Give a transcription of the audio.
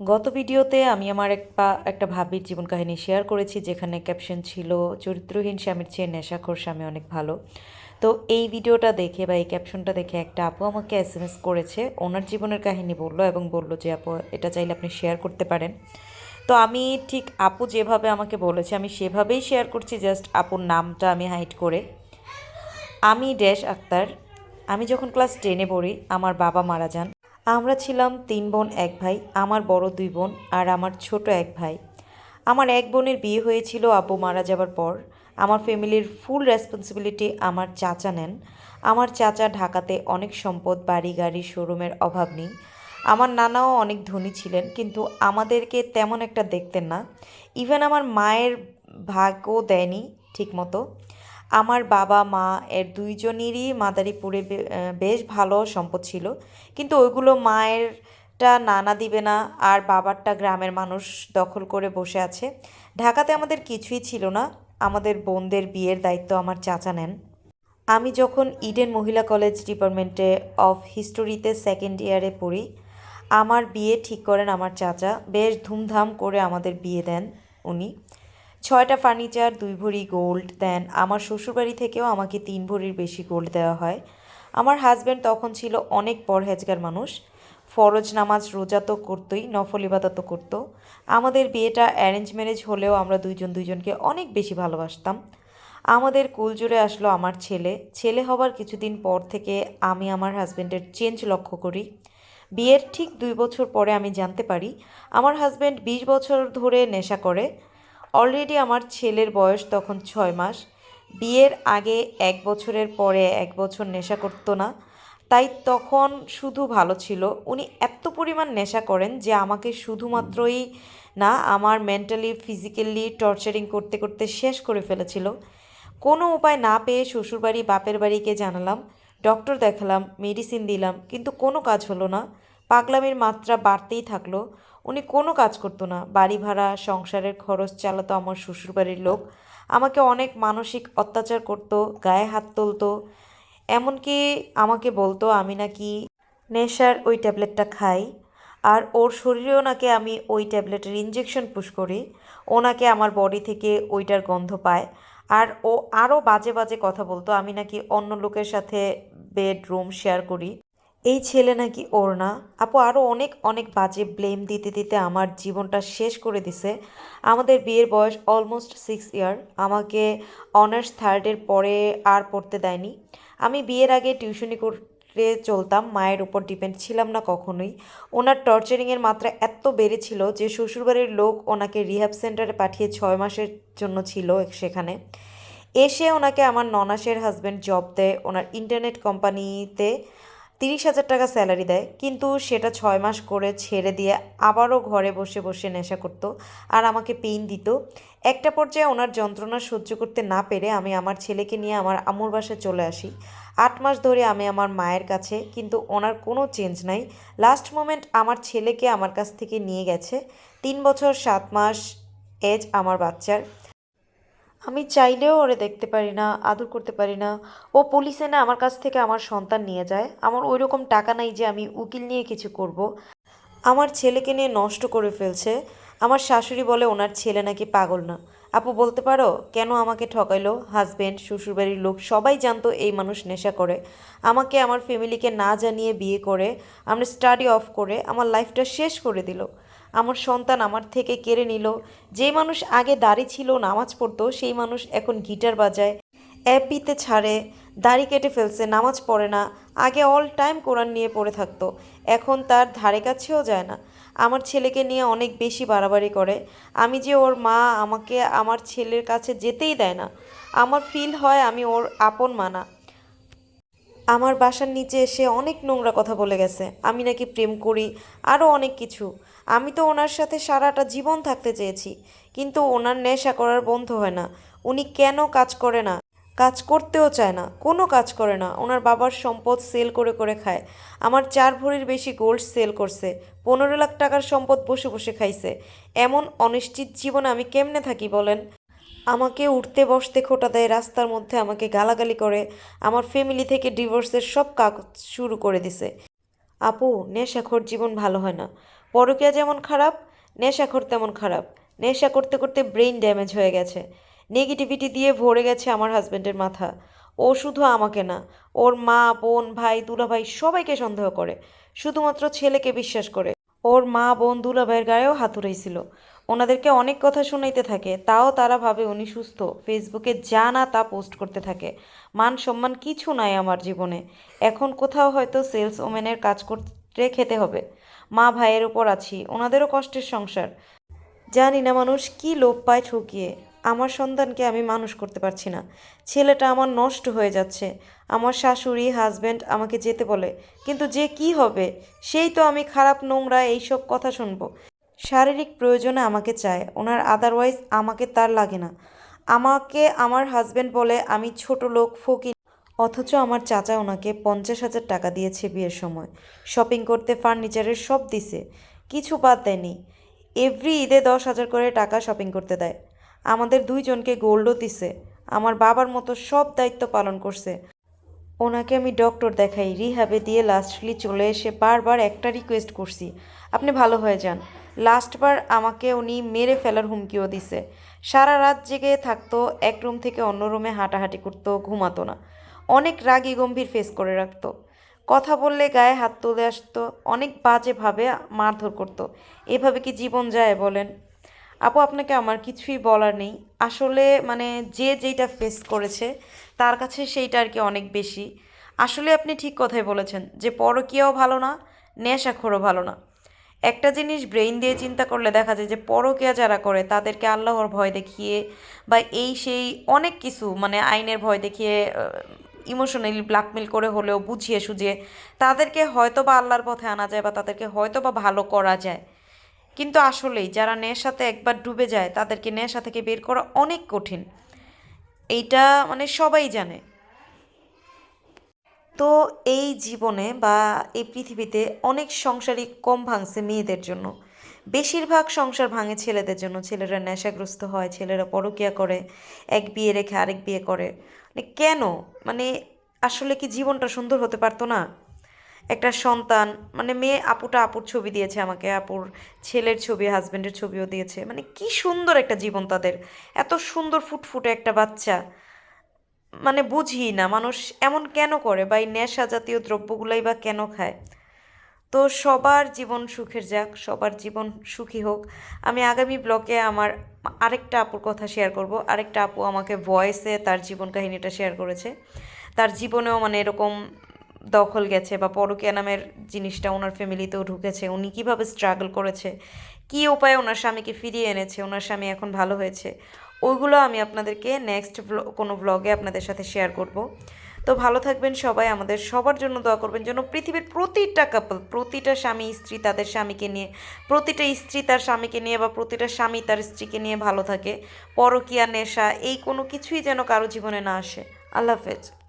গত ভিডিওতে আমি আমার একটা একটা ভাবির জীবন কাহিনী শেয়ার করেছি, যেখানে ক্যাপশন ছিল, চরিত্রহীন স্বামীর চেয়ে নেশাখোর স্বামী অনেক ভালো। তো এই ভিডিওটা দেখে বা এই ক্যাপশনটা দেখে একটা আপু আমাকে এস এম এস করেছে, ওনার জীবনের কাহিনী বলল এবং বলল যে, আপু, এটা চাইলে আপনি শেয়ার করতে পারেন। তো আমি ঠিক আপু যেভাবে আমাকে বলেছে, আমি সেভাবেই শেয়ার করছি জাস্ট আপুর নামটা আমি হাইড করে। আমি ড্যাশ আক্তার, আমি যখন ক্লাস টেনে পড়ি, আমার বাবা মারা যান। আমরা ছিলাম তিন বোন, এক ভাই, আমার বড় দুই বোন আর আমার ছোট এক ভাই। আমার এক বোনের বিয়ে হয়েছিল, আব্বু মারা যাবার পর। আমার ফ্যামিলির ফুল রেসপন্সিবিলিটি আমার চাচা নেন। আমার চাচা ঢাকাতে অনেক সম্পদ, বাড়ি, গাড়ি, শোরুমের অভাব নেই। আমার নানাও অনেক ধনী ছিলেন, কিন্তু আমাদেরকে তেমন একটা দেখতেন না। ইভেন আমার মায়ের ভাগও দেয়নি ঠিকমতো। আমার বাবা, মা এর দুইজনেরই মাদারীপুরে বেশ ভালো সম্পদ ছিল। কিন্তু ওইগুলো মায়েরটা নানা দিবে না আর বাবারটা গ্রামের মানুষ দখল করে বসে আছে। ঢাকাতে আমাদের কিছুই ছিল না। আমাদের বোনদের বিয়ের দায়িত্ব আমার চাচা নেন। আমি যখন ইডেন মহিলা কলেজ ডিপার্টমেন্টে অফ হিস্টোরিতে সেকেন্ড ইয়ারে পড়ি, আমার বিয়ে ঠিক করেন আমার চাচা। বেশ ধুমধাম করে আমাদের বিয়ে দেন উনি। ছয়টা ফার্নিচার, দুই ভরি গোল্ড, দেন আমার শ্বশুরবাড়ি থেকেও আমাকে তিন ভরির বেশি গোল্ড দেওয়া হয়। আমার হাজব্যান্ড তখন ছিল অনেক পরহেজগার মানুষ। ফরজ নামাজ রোজা তো করতোই, নফল ইবাদত তো করতো। আমাদের বিয়েটা অ্যারেঞ্জ ম্যারেজ হলেও আমরা দুইজন দুইজনকে অনেক বেশি ভালোবাসতাম। আমাদের কুল জুড়ে আসলো আমার ছেলে। ছেলে হবার কিছুদিন পর থেকে আমি আমার হাজব্যান্ডের চেঞ্জ লক্ষ্য করি। বিয়ের ঠিক দুই বছর পরে আমি জানতে পারি, আমার হাজব্যান্ড বিশ বছর ধরে নেশা করে। অলরেডি আমার ছেলের বয়স তখন ছয় মাস। বিয়ের আগে এক বছরের পরে এক বছর নেশা করতো না। তাই তখন শুধু ভালো ছিল। উনি এত পরিমাণ নেশা করেন যে আমাকে শুধুমাত্রই না, আমার মেন্টালি ফিজিক্যালি টর্চারিং করতে করতে শেষ করে ফেলেছিল। কোনো উপায় না পেয়ে শ্বশুরবাড়ি, বাপের বাড়িকে জানালাম। ডক্টর দেখালাম মেডিসিন দিলাম, কিন্তু কোনো কাজ হলো না। পাগলামির মাত্রা বাড়তেই থাকল। উনি কোনো কাজ করতো না। বাড়ি ভাড়া, সংসারের খরচ চালাতো আমার শ্বশুরবাড়ির লোক। আমাকে অনেক মানসিক অত্যাচার করতো, গায়ে হাত তুলতো। এমনকি আমাকে বলতো, আমি নাকি নেশার ওই ট্যাবলেটটা খাই। আর ওর শরীরেও নাকি আমি ওই ট্যাবলেটের ইঞ্জেকশন পুশ করি। ওনাকে আমার বডি থেকে ওইটার গন্ধ পায়। আর ও আরও বাজে বাজে কথা বলতো, আমি নাকি অন্য লোকের সাথে বেডরুম শেয়ার করি। এই ছেলে নাকি ওর না আপু আরও অনেক অনেক বাজে ব্লেম দিতে দিতে আমার জীবনটা শেষ করে দিছে। আমাদের বিয়ের বয়স অলমোস্ট সিক্স ইয়ার আমাকে অনার্স থার্ডের পরে আর পড়তে দেয়নি। আমি বিয়ের আগে টিউশনি করে চলতাম, মায়ের উপর ডিপেন্ড ছিলাম না কখনোই। ওনার টর্চারিংয়ের মাত্রা এত বেড়েছিল যে শ্বশুরবাড়ির লোক ওনাকে রিহ্যাব সেন্টারে পাঠিয়ে ছয় মাসের জন্য ছিল সেখানে। এসে ওনাকে আমার ননাসের হাজব্যান্ড জব দেয়। ওনার ইন্টারনেট কোম্পানিতে তিরিশ হাজার টাকা স্যালারি দেয়, কিন্তু সেটা ছয় মাস করে ছেড়ে দিয়ে আবারও ঘরে বসে বসে নেশা করতো আর আমাকে পেইন দিত। একটা পর্যায়ে ওনার যন্ত্রণা সহ্য করতে না পেরে আমি আমার ছেলেকে নিয়ে আমার আম্মুর বাসায় চলে আসি। আট মাস ধরে আমি আমার মায়ের কাছে, কিন্তু ওনার কোনো চেঞ্জ নাই। লাস্ট মোমেন্ট আমার ছেলেকে আমার কাছ থেকে নিয়ে গেছে। তিন বছর, সাত মাস এজ আমার বাচ্চার। আমি চাইলেও ওরে দেখতে পারি না, আদর করতে পারি না। ও পুলিশে না আমার কাছ থেকে আমার সন্তান নিয়ে যায়। আমার ওই রকম টাকা নাই যে আমি উকিল নিয়ে কিছু করব। আমার ছেলেকে নিয়ে নষ্ট করে ফেলছে। আমার শাশুড়ি বলে ওনার ছেলে নাকি পাগল না। আপু বলতে পারো, কেন আমাকে ঠকাইলো? হাজব্যান্ড শ্বশুরবাড়ির লোক সবাই জানতো এই মানুষ নেশা করে। আমাকে আমার ফ্যামিলিকে না জানিয়ে বিয়ে করে, আমরা স্টাডি অফ করে, আমার লাইফটা শেষ করে দিল। আমার সন্তান আমার থেকে কেড়ে নিল। যে মানুষ আগে দাড়ি ছিল, নামাজ পড়তো, সেই মানুষ এখন গিটার বাজায়, অ্যাপিতে ছাড়ে, দাড়ি কেটে ফেলছে, নামাজ পড়ে না, আগে অল টাইম কোরআন নিয়ে পড়ে থাকতো। এখন তার ধারে কাছেও যায় না। আমার ছেলেকে নিয়ে অনেক বেশি বাড়াবাড়ি করে। আমি যে ওর মা আমাকে আমার ছেলের কাছে যেতেই দেয় না। আমার ফিল হয় আমি ওর আপন মানা। আমার বাসার নিচে এসে অনেক নোংরা কথা বলে গেছে। আমি নাকি প্রেম করি, আরও অনেক কিছু। আমি তো ওনার সাথে সারাটা জীবন থাকতে চেয়েছি, কিন্তু ওনার নেশা করার বন্ধ হয় না। উনি কেন কাজ করে না? কাজ করতেও চায় না, কোনো কাজ করে না। ওনার বাবার সম্পদ সেল করে করে খায়। আমার চার ভরির বেশি গোল্ড সেল করছে, পনেরো লাখ টাকার সম্পদ বসে বসে খাইছে। এমন অনিশ্চিত জীবনে আমি কেমনে থাকি বলেন? আমাকে উঠতে বসতে খোটা দেয় রাস্তার মধ্যে আমাকে গালাগালি করে। আমার ফ্যামিলি থেকে ডিভোর্সের সব কাগজ শুরু করে দিছে। আপু, নেশাখোর জীবন ভালো হয় না। পরকীয়া যেমন খারাপ, নেশাখোর তেমন খারাপ। নেশা করতে করতে ব্রেইন ড্যামেজ হয়ে গেছে। নেগেটিভিটি দিয়ে ভরে গেছে আমার হাজব্যান্ডের মাথা। ও শুধু আমাকে না, ওর মা, বোন, ভাই, দুলাভাই সবাইকে সন্দেহ করে। শুধুমাত্র ছেলেকে বিশ্বাস করে। ওর মা, বোন, দুলাভাইয়ের গায়েও হাত উড়াইছিল। ওনাদেরকে অনেক কথা শোনাইতে থাকে, তাও তারা ভাবে উনি সুস্থ। ফেসবুকে যা না তা পোস্ট করতে থাকে। মান সম্মান কিছু নাই আমার জীবনে। এখন কোথাও হয়তো সেলস ওমেনের কাজ করতে খেতে হবে। মা ভাইয়ের উপর আছি, ওনাদেরও কষ্টের সংসার। জানি না মানুষ কি লোভ পায় ঠকিয়ে। আমার সন্তানকে আমি মানুষ করতে পারছি না। ছেলেটা আমার নষ্ট হয়ে যাচ্ছে। আমার শাশুড়ি হাজব্যান্ড আমাকে যেতে বলে। কিন্তু যে কি হবে? সেই তো আমি খারাপ নোংরা এইসব কথা শুনব। শারীরিক প্রয়োজনে আমাকে চায়। ওনার আদারওয়াইজ আমাকে তার লাগে না। আমাকে আমার হাজব্যান্ড বলে, আমি ছোট লোক, ফকির। অথচ আমার চাচা ওনাকে পঞ্চাশ হাজার টাকা দিয়েছে বিয়ের সময়। শপিং করতে ফার্নিচারের সব দিছে। কিছু বাদ দেয়নি। এভরি ঈদে দশ হাজার করে টাকা শপিং করতে দেয়। আমাদের দুইজনকে গোল্ডও দিছে। আমার বাবার মতো সব দায়িত্ব পালন করছে। ওনাকে আমি ডক্টর দেখাই রিহাবে দিয়ে লাস্টলি চলে এসে বারবার একটা রিকোয়েস্ট করছি। আপনি ভালো হয়ে যান। লাস্টবার আমাকে উনি মেরে ফেলার হুমকিও দিছে। সারা রাত জেগে থাকতো, এক রুম থেকে অন্য রুমে হাঁটাহাঁটি করতো, ঘুমাতো না। অনেক রাগী গম্ভীর ফেস করে রাখতো। কথা বললে গায়ে হাত তুলে আসতো, অনেক বাজেভাবে মারধর করতো। এভাবে কি জীবন যায় বলেন? আপু, আপনাকে আমার কিছুই বলার নেই। আসলে মানে যে যেইটা ফেস করেছে, তার কাছে সেইটা আর কি অনেক বেশি। আসলে আপনি ঠিক কথাই বলেছেন যে পরকীয়াও ভালো না, নেশাখোরও ভালো না। একটা জিনিস ব্রেইন দিয়ে চিন্তা করলে দেখা যায় যে পরকীয়া যারা করে, তাদেরকে আল্লাহর ভয় দেখিয়ে বা এই সেই অনেক কিছু মানে আইনের ভয় দেখিয়ে ইমোশনালি ব্ল্যাকমেল করে হলেও বুঝিয়ে সুঝিয়ে তাদেরকে হয়তো বা আল্লাহর পথে আনা যায় বা তাদেরকে হয়তো বা ভালো করা যায়। কিন্তু আসলেই যারা নেশাতে একবার ডুবে যায়, তাদেরকে নেশা থেকে বের করা অনেক কঠিন। এইটা মানে সবাই জানে। তো এই জীবনে বা এই পৃথিবীতে অনেক সংসারই কম ভাঙছে মেয়েদের জন্য। বেশিরভাগ সংসার ভাঙে ছেলেদের জন্য। ছেলেরা নেশাগ্রস্ত হয়, ছেলেরা পরকীয়া করে, এক বিয়ে রেখে আরেক বিয়ে করে। মানে কেন? মানে আসলে কি জীবনটা সুন্দর হতে পারতো না? একটা সন্তান মানে মেয়ে আপুটা আপুর ছবি দিয়েছে আমাকে, আপুর ছেলের ছবি হাজব্যান্ডের ছবিও দিয়েছে। মানে কি সুন্দর একটা জীবন তাদের। এত সুন্দর ফুটফুটে একটা বাচ্চা। মানে বুঝি না, মানুষ এমন কেন করে? বা এই নেশা জাতীয় দ্রব্যগুলাই বা কেন খায়? তো সবার জীবন সুখের যাক, সবার জীবন সুখী হোক। আমি আগামী ব্লগে আমার আরেকটা আপুর কথা শেয়ার করব। আরেকটা আপু আমাকে ভয়েসে তার জীবন কাহিনীটা শেয়ার করেছে। তার জীবনেও মানে এরকম দখল গেছে বা পরকীয়া নামের জিনিসটা ওনার ফ্যামিলিতেও ঢুকেছে। উনি কীভাবে স্ট্রাগল করেছে? কী উপায়ে ওনার স্বামীকে ফিরিয়ে এনেছে? ওনার স্বামী এখন ভালো হয়েছে? ওইগুলো আমি আপনাদেরকে নেক্সট কোনো ব্লগে আপনাদের সাথে শেয়ার করব। তো ভালো থাকবেন সবাই, আমাদের সবার জন্য দোয়া করবেন যেন পৃথিবীর প্রতিটা কাপল প্রতিটা স্বামী স্ত্রী তাদের স্বামীকে নিয়ে, প্রতিটা স্ত্রী তার স্বামীকে নিয়ে বা প্রতিটা স্বামী তার স্ত্রীকে নিয়ে ভালো থাকে। পরকীয়া, নেশা, এই কোনো কিছুই যেন কারও জীবনে না আসে। আল্লাহ হাফেজ।